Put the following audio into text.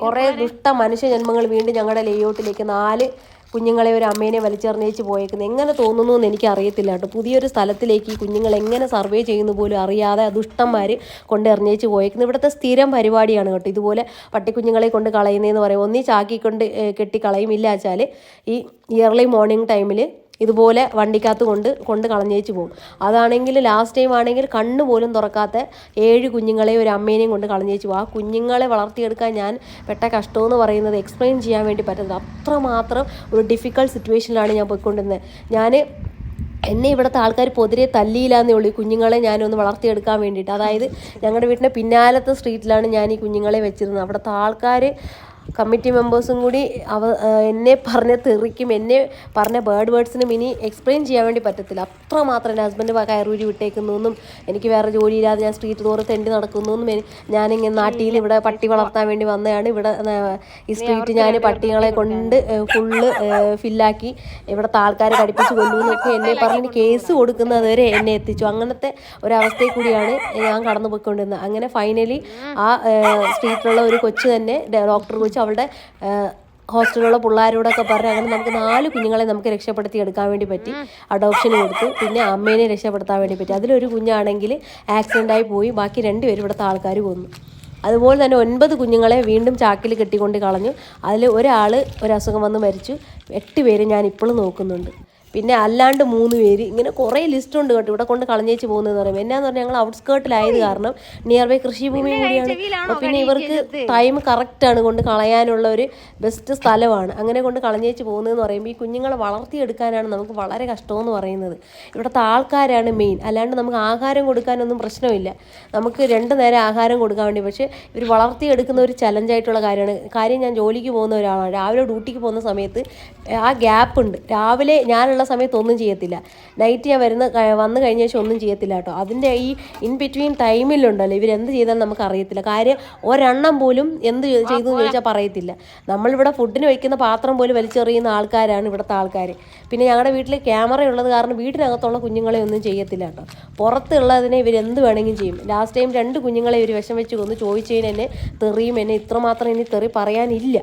കുറേ ദുഷ്ട മനുഷ്യ ജന്മങ്ങൾ വീണ്ടും ഞങ്ങളുടെ ലേഔട്ടിലേക്ക് നാല് കുഞ്ഞുങ്ങളെ ഒരു അമ്മേനെ വലിച്ചെറിഞ്ഞേച്ച് പോയേക്കുന്നത് എങ്ങനെ തോന്നുന്നു എന്ന് എനിക്ക് അറിയത്തില്ല കേട്ടോ. പുതിയൊരു സ്ഥലത്തിലേക്ക് ഈ കുഞ്ഞുങ്ങൾ എങ്ങനെ സർവേ ചെയ്യുന്നു പോലും അറിയാതെ ദുഷ്ടന്മാർ കൊണ്ട് എറിഞ്ഞേച്ച് പോയേക്കുന്നത് ഇവിടുത്തെ സ്ഥിരം പരിപാടിയാണ് കേട്ടോ ഇതുപോലെ പട്ടിക്കുഞ്ഞുങ്ങളെ കൊണ്ട് കളയുന്നതെന്ന് പറയും ഒന്നീ ചാക്കിക്കൊണ്ട് കെട്ടി കളയുമില്ല വെച്ചാൽ ഈ ഇയർലി മോർണിംഗ് ടൈമിൽ ഇതുപോലെ വണ്ടിക്കകത്ത് കൊണ്ട് കൊണ്ട് കളഞ്ഞേച്ച് പോകും. അതാണെങ്കിൽ ലാസ്റ്റ് ടൈം ആണെങ്കിൽ കണ്ണു പോലും തുറക്കാത്ത ഏഴ് കുഞ്ഞുങ്ങളെ ഒരു അമ്മേനെയും കൊണ്ട് കളഞ്ഞേച്ച് പോകും. ആ കുഞ്ഞുങ്ങളെ വളർത്തിയെടുക്കാൻ ഞാൻ പെട്ട കഷ്ടമെന്ന് പറയുന്നത് എക്സ്പ്ലെയിൻ ചെയ്യാൻ വേണ്ടി പറ്റുന്നത് അത്രമാത്രം ഒരു ഡിഫിക്കൾട്ട് സിറ്റുവേഷനിലാണ് ഞാൻ പോയിക്കൊണ്ടിരുന്നത്. ഞാൻ എന്നെ ഇവിടുത്തെ ആൾക്കാർ പൊതിരെ തല്ലിയില്ലാന്നേ ഉള്ളൂ. ഈ കുഞ്ഞുങ്ങളെ ഞാനൊന്ന് വളർത്തിയെടുക്കാൻ വേണ്ടിയിട്ട്. അതായത് ഞങ്ങളുടെ വീട്ടിന്റെ പിന്നാലത്തെ സ്ട്രീറ്റിലാണ് ഞാൻ ഈ കുഞ്ഞുങ്ങളെ വെച്ചിരുന്നത്. അവിടുത്തെ ആൾക്കാർ കമ്മിറ്റി മെമ്പേഴ്സും കൂടി അവ എന്നെ പറഞ്ഞ തെറിക്കും എന്നെ പറഞ്ഞ ബേർഡ് വേർഡ്സിനും ഇനി എക്സ്പ്ലെയിൻ ചെയ്യാൻ വേണ്ടി പറ്റത്തില്ല. അത്രമാത്രം എന്റെ ഹസ്ബൻഡ് കയറൂരി വിട്ടേക്കുന്നു എന്നും എനിക്ക് വേറെ ജോലിയില്ലാതെ ഞാൻ സ്ട്രീറ്റ് തോറും തെണ്ടി നടക്കുന്നു എന്നും ഞാനിങ്ങനെ നാട്ടിൽ ഇവിടെ പട്ടി വളർത്താൻ വേണ്ടി വന്നതാണ് ഇവിടെ ഈ സ്ട്രീറ്റ് ഞാൻ പട്ടികളെ കൊണ്ട് ഫുള്ള് ഫില്ലാക്കി ഇവിടുത്തെ ആൾക്കാരെ കടിപ്പിച്ച് കൊല്ലുമെന്നൊക്കെ എന്നെ പറഞ്ഞ് കേസ് കൊടുക്കുന്നത് വരെ എന്നെ എത്തിച്ചു. അങ്ങനത്തെ ഒരവസ്ഥയിൽ കൂടിയാണ് ഞാൻ കടന്നു പോയിക്കൊണ്ടിരുന്നത് അങ്ങനെ ഫൈനലി ആ സ്ട്രീറ്റിലുള്ള ഒരു കൊച്ചു തന്നെ ഡോക്ടർ വിളിച്ച് അവളുടെ ഹോസ്റ്റലിലുള്ള പിള്ളേരോടൊക്കെ പറഞ്ഞ് അങ്ങനെ നമുക്ക് നാല് കുഞ്ഞുങ്ങളെ നമുക്ക് രക്ഷപ്പെടുത്തി എടുക്കാൻ വേണ്ടി പറ്റി. അഡോപ്ഷൻ കൊടുത്തു. പിന്നെ അമ്മേനെ രക്ഷപ്പെടുത്താൻ വേണ്ടി പറ്റി. അതിലൊരു കുഞ്ഞാണെങ്കിൽ ആക്സിഡന്റായി പോയി. ബാക്കി രണ്ടുപേരും ഇവിടുത്തെ ആൾക്കാർ കൊന്നു അതുപോലെ തന്നെ ഒൻപത് കുഞ്ഞുങ്ങളെ വീണ്ടും ചാക്കിൽ കെട്ടിക്കൊണ്ട് കളഞ്ഞു. അതിൽ ഒരാൾ ഒരസുഖം വന്ന് മരിച്ചു. എട്ട് പേര് ഞാൻ ഇപ്പോഴും നോക്കുന്നുണ്ട്. പിന്നെ അല്ലാണ്ട് മൂന്ന് പേര്. ഇങ്ങനെ കുറേ ലിസ്റ്റ് ഉണ്ട് കേട്ടോ. ഇവിടെ കൊണ്ട് കളഞ്ഞേച്ച് പോകുന്നതെന്ന് പറയുമ്പോൾ. എന്നാന്ന് പറഞ്ഞാൽ ഞങ്ങൾ ഔട്ട്സ്കേർട്ടിലായത് കാരണം നിയർ ബൈ കൃഷിഭൂമി കൂടിയാണ്. അപ്പോൾ പിന്നെ ഇവർക്ക് ടൈം കറക്റ്റാണ് കൊണ്ട് കളയാനുള്ള ഒരു ബെസ്റ്റ് സ്ഥലമാണ്. അങ്ങനെ കൊണ്ട് കളഞ്ഞേച്ച് പോകുന്നതെന്ന് പറയുമ്പോൾ ഈ കുഞ്ഞുങ്ങളെ വളർത്തിയെടുക്കാനാണ് നമുക്ക് വളരെ കഷ്ടമെന്ന് പറയുന്നത്. ഇവിടുത്തെ ആൾക്കാരാണ് മെയിൻ അല്ലാണ്ട് നമുക്ക് ആഹാരം കൊടുക്കാനൊന്നും പ്രശ്നമില്ല. നമുക്ക് രണ്ട് നേരം ആഹാരം കൊടുക്കാൻ വേണ്ടി. പക്ഷേ ഇവർ വളർത്തിയെടുക്കുന്ന ഒരു ചലഞ്ചായിട്ടുള്ള കാര്യമാണ്. കാര്യം ഞാൻ ജോലിക്ക് പോകുന്ന ഒരാളാണ്. രാവിലെ ഡ്യൂട്ടിക്ക് പോകുന്ന സമയത്ത് ആ ഗ്യാപ്പ് ഉണ്ട്. രാവിലെ ഞാനുള്ള സമയത്ത് ഒന്നും ചെയ്യത്തില്ല. നൈറ്റ് ഞാൻ വരുന്ന വന്ന് കഴിഞ്ഞ ശേഷം ഒന്നും ചെയ്യത്തില്ല കേട്ടോ. അതിന്റെ ഈ ഇൻ ബിറ്റ്വീൻ ടൈമിലുണ്ടല്ലോ ഇവരെന്ത് ചെയ്താലും നമുക്ക് അറിയത്തില്ല. കാര്യം ഒരെണ്ണം പോലും എന്ത് ചെയ്തു ചോദിച്ചാൽ പറയത്തില്ല. നമ്മളിവിടെ ഫുഡിന് വയ്ക്കുന്ന പാത്രം പോലും വലിച്ചെറിയുന്ന ആൾക്കാരാണ് ഇവിടുത്തെ ആൾക്കാർ പിന്നെ ഞങ്ങളുടെ വീട്ടിൽ ക്യാമറ ഉള്ളത് കാരണം വീട്ടിനകത്തുള്ള കുഞ്ഞുങ്ങളെ ഒന്നും ചെയ്യത്തില്ല കേട്ടോ. പുറത്തുള്ളതിനെ ഇവരെന്ത് വേണമെങ്കിലും ചെയ്യും. ലാസ്റ്റ് ടൈം രണ്ട് കുഞ്ഞുങ്ങളെ ഇവർ വിഷം വെച്ച് കൊന്ന് ചോദിച്ചതിന് എന്നെ തെറിയും എന്നെ ഇത്രമാത്രം ഇനി തെറി പറയാനില്ല.